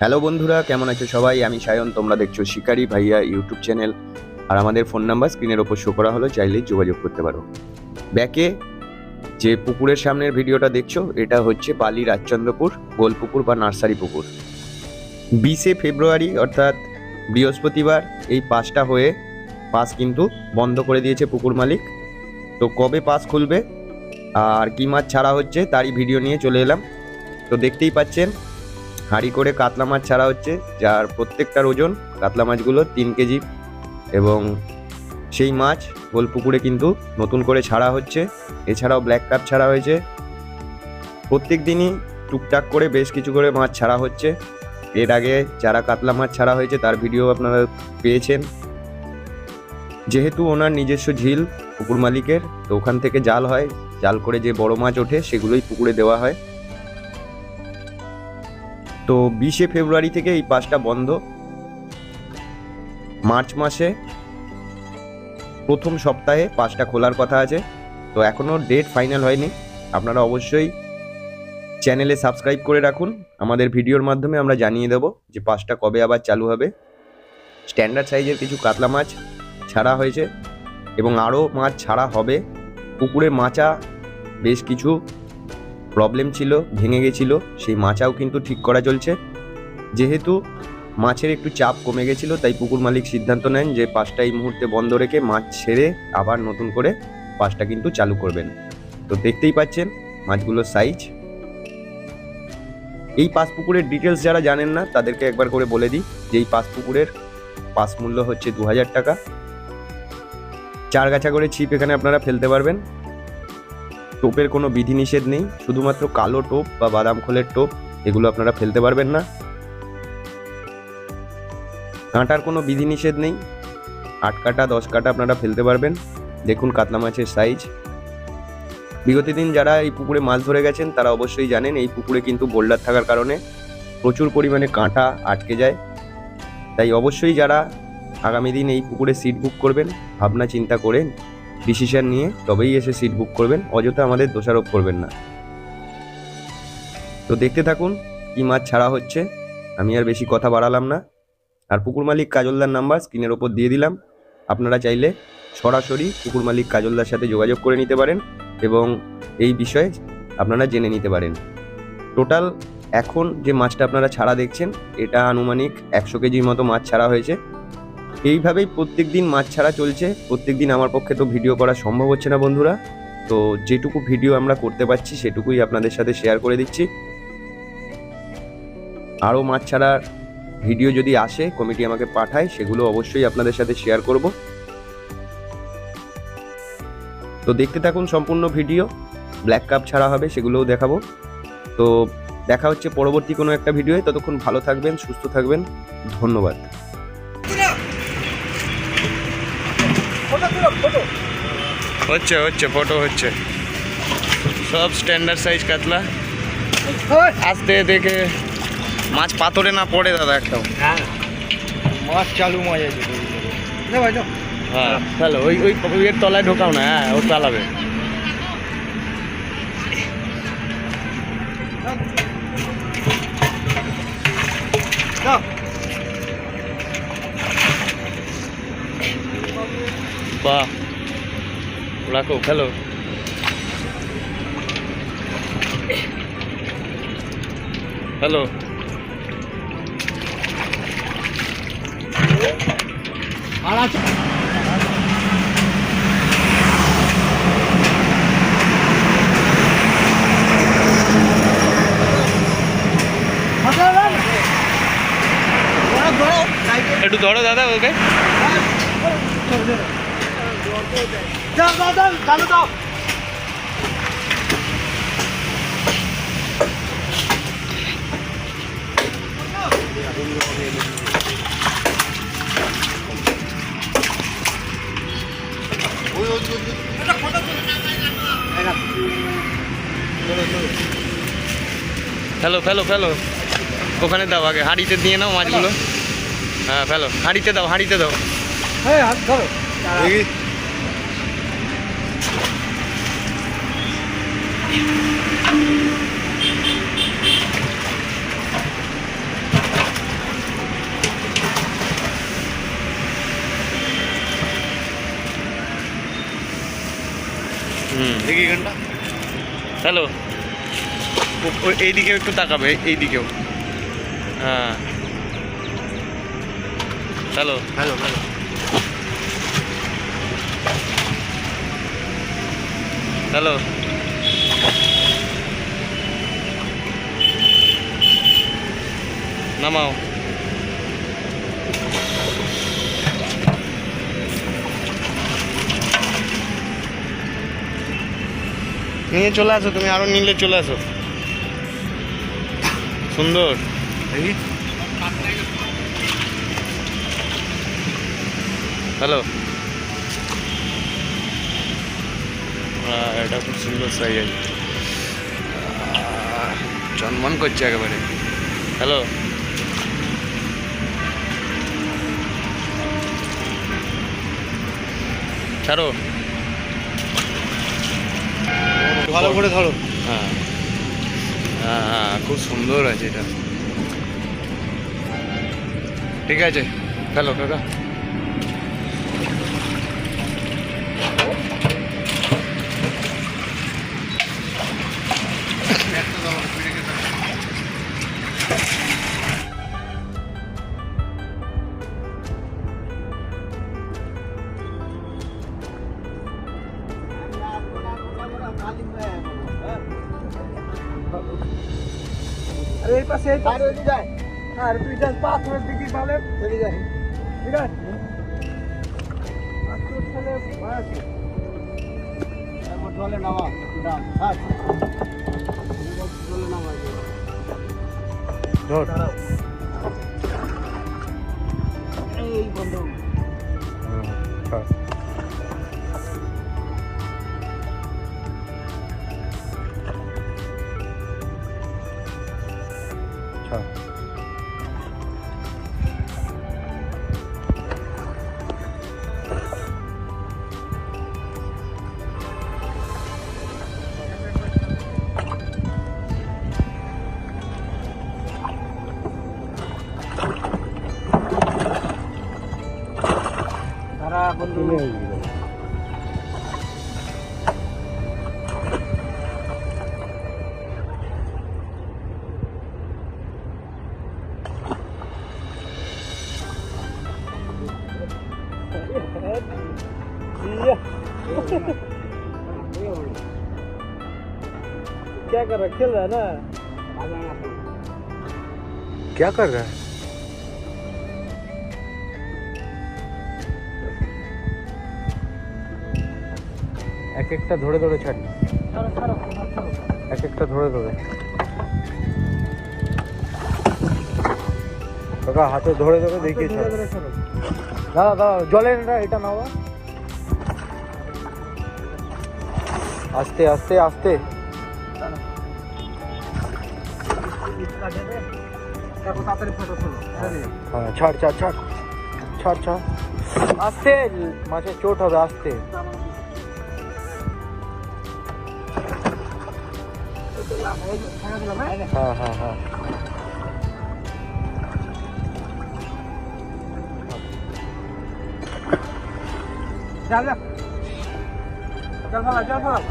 Hello বন্ধুরা, কেমন আছো সবাই? আমি সায়ন, তোমরা দেখছ শিকারি ভাইয়া ইউটিউব চ্যানেল। আর আমাদের ফোন নাম্বার স্ক্রিনের ওপর শো করা হলো, চাইলেই যোগাযোগ করতে পারো। ব্যাকে যে পুকুরের সামনের ভিডিওটা দেখছ, এটা হচ্ছে বালি রাজচন্দ্রপুর, গোলপুকুর বা নার্সারি পুকুর। বিশে ফেব্রুয়ারি, অর্থাৎ বৃহস্পতিবার, এই পাসটা হয়ে পাস কিন্তু বন্ধ করে দিয়েছে পুকুর মালিক। তো কবে পাস খুলবে? আর কী মাছ ছাড়া হচ্ছে, তারই ভিডিও নিয়ে চলে এলাম। তো দেখতেই পাচ্ছেন হাঁড়ি করে কাতলা মাছ ছাড়া হচ্ছে, যার প্রত্যেকটার ওজন কাতলা মাছগুলো তিন কেজি। এবং সেই মাছ গোলপুকুরে কিন্তু নতুন করে ছাড়া হচ্ছে। এছাড়াও ব্ল্যাক কাপ ছাড়া হয়েছে। প্রত্যেক দিনই টুকটাক করে বেশ কিছু করে মাছ ছাড়া হচ্ছে। এর আগে যারা কাতলা মাছ ছাড়া হয়েছে, তার ভিডিও আপনারা পেয়েছেন। যেহেতু ওনার নিজস্ব ঝিল পুকুর মালিকের, তো ওখান থেকে জাল হয়। জাল করে যে বড় মাছ ওঠে, সেগুলোই পুকুরে দেওয়া হয়। তো বিশে ফেব্রুয়ারি থেকে এই পাসটা বন্ধ। মার্চ মাসে প্রথম সপ্তাহে পাসটা খোলার কথা আছে, তো এখনও ডেট ফাইনাল হয়নি। আপনারা অবশ্যই চ্যানেলে সাবস্ক্রাইব করে রাখুন। আমাদের ভিডিওর মাধ্যমে আমরা জানিয়ে দেব যে পাসটা কবে আবার চালু হবে। স্ট্যান্ডার্ড সাইজের কিছু কাতলা মাছ ছাড়া হয়েছে এবং আরও মাছ ছাড়া হবে। পুকুরে মাচা, বেশ কিছু প্রবলেম ছিল, ভেঙে গেছিল, সেই মাচাও কিন্তু ঠিক করা চলছে। যেহেতু মাছের একটু চাপ কমে গেছিল, তাই পুকুর মালিক সিদ্ধান্ত নেন যে পাঁচটা এই মুহূর্তে বন্ধ রেখে মাছ ছেড়ে আবার নতুন করে পাঁচটা কিন্তু চালু করবেন। তো দেখতেই পাচ্ছেন মাছগুলোর সাইজ এই পাঁচ পুকুরের ডিটেলস যারা জানেন না, তাদেরকে একবার করে বলে দিই যে এই পাঁচ পুকুরের পাস মূল্য হচ্ছে দু হাজার টাকা। চার গাছা করে ছিপ এখানে আপনারা ফেলতে পারবেন। টোপের কোনো বিধিনিষেধ নেই, শুধুমাত্র কালো টোপ বা বাদাম খোলের টোপ, এগুলো আপনারা ফেলতে পারবেন না। কাঁটার কোনো বিধিনিষেধ নেই, আট কাটা, দশ কাটা আপনারা ফেলতে পারবেন। দেখুন কাতলা মাছের সাইজ বিগত দিন যারা এই পুকুরে মাছ ধরে গেছেন, তারা অবশ্যই জানেন এই পুকুরে কিন্তু বোল্ডার থাকার কারণে প্রচুর পরিমাণে কাঁটা আটকে যায়। তাই অবশ্যই যারা আগামী দিন এই পুকুরে সিট বুক করবেন, ভাবনা চিন্তা করে ডিসিশন নিয়ে তবেই এসে সিট বুক করবেন, অযথা আমাদের দোষারোপ করবেন না। তো দেখতে থাকুন কি মাছ ছাড়া হচ্ছে। আমি আর বেশি কথা বাড়ালাম না। আর পুকুর মালিক কাজলদার নাম্বার স্ক্রিনের ওপর দিয়ে দিলাম। আপনারা চাইলে সরাসরি পুকুর মালিক কাজলদার সাথে যোগাযোগ করে নিতে পারেন এবং এই বিষয়ে আপনারা জেনে নিতে পারেন। টোটাল এখন যে মাছটা আপনারা ছাড়া দেখছেন, এটা আনুমানিক একশো কেজির মতো মাছ ছাড়া হয়েছে। এইভাবেই প্রত্যেক দিন মাছ ছাড়া চলছে। প্রত্যেক দিন আমার পক্ষে তো ভিডিও করা সম্ভব হচ্ছে না বন্ধুরা। তো যেটুকু ভিডিও আমরা করতে পারছি, সেটুকুই আপনাদের সাথে শেয়ার করে দিচ্ছি। আরও মাছ ছাড়ার ভিডিও যদি আসে কমিটি আমাকে পাঠায়, সেগুলো অবশ্যই আপনাদের সাথে শেয়ার করব। তো দেখতে থাকুন সম্পূর্ণ ভিডিও। ব্ল্যাক কাপ ছাড়া হবে, সেগুলোও দেখাবো। তো দেখা হচ্ছে পরবর্তী কোনো একটা ভিডিওয়ে। ততক্ষণ ভালো থাকবেন, সুস্থ থাকবেন। ধন্যবাদ। হচ্ছে হচ্ছে ফটো হচ্ছে সব স্ট্যান্ডার্ড সাইজ কাতলা আসতে দেখে মাছ পাথরে না পড়ে দাদা একটাও হ্যাঁ মাছ চালু মাছ আছে না ভাই যাও হ্যাঁ চলো ওই ওই ওইয়ের তলায় ঢোকাও না হ্যাঁ ও চালাবে যাও বাহ রাখো খেলো। হ্যালো আর আছে একটু ধরো দাদা ওকে। যাও যাও যাও চালু দাও ফেলো ফেলো ফেলো। ওখানে দাও আগে হাঁড়িতে দিয়ে নাও মাছগুলো। হ্যাঁ ফেলো হাঁড়িতে দাও হাঁড়িতে দাও। হ্যাঁ ধরো। দেখি এখানটা হ্যালো। এইদিকেও একটু তাকাবে এইদিকেও হ্যাঁ। হ্যালো। Hello hello. হ্যালো। নামাও নিয়ে চলে আসো, তুমি আরও নিলে চলে আসো। সুন্দর। হ্যালো। এটা খুব সুন্দর সাইজ চনমন করছে একেবারে। হ্যালো। ছাড়ো। ভালো করে ধরো। হ্যাঁ। হ্যাঁ হ্যাঁ খুব সুন্দর আছে এটা। ঠিক আছে। হ্যালো কাকা। চলে যায় আর তুই যাস পাথরের দিকে ভালো চলে যায় ঠিক আছে? পাথর চলে আছে? তারপর জলে নামা জলে ধর। क्या कर रहा खेल रहा है ना? क्या कर रहा है? এক একটা ধরে ধরে ছাড়ি। এক একটা ধরে ধরে। কাকা হাতে ধরে ধরে দেখিয়ে ছাড়ো। দাদা দাদা জলে এটা এটা নাও। আস্তে আস্তে আস্তে। হ্যাঁ ছাড় ছাড় ছাড়। ছাড় ছাড়। আস্তে মাছের চোট হবে আস্তে। হ্যাঁ হ্যাঁ হ্যাঁ চল চল চল